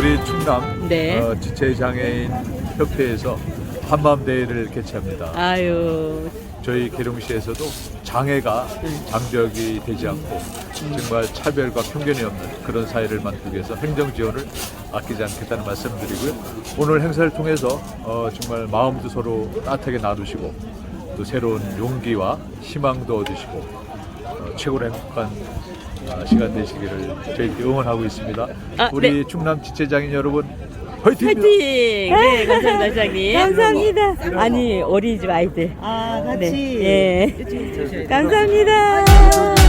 우리 충남 네. 어, 지체장애인 협회에서 한마음 대회를 개최합니다. 아유, 저희 계룡시에서도 장애가 장벽이 되지 않고 정말 차별과 편견이 없는 그런 사회를 만들기 위해서 행정 지원을 아끼지 않겠다는 말씀드리고요. 오늘 행사를 통해서 어, 정말 마음도 서로 따뜻하게 나누시고 또 새로운 용기와 희망도 얻으시고 어, 최고로 행복한 어, 시간 되시기를 저희 응원하고 있습니다. 아, 우리 충남 지체장인 여러분 화이팅입니다. 파이팅! 네, 감사합니다, 사장님. 감사합니다. 아니, 어린이집 아이들. 아, 네. 같이. 예. 감사합니다.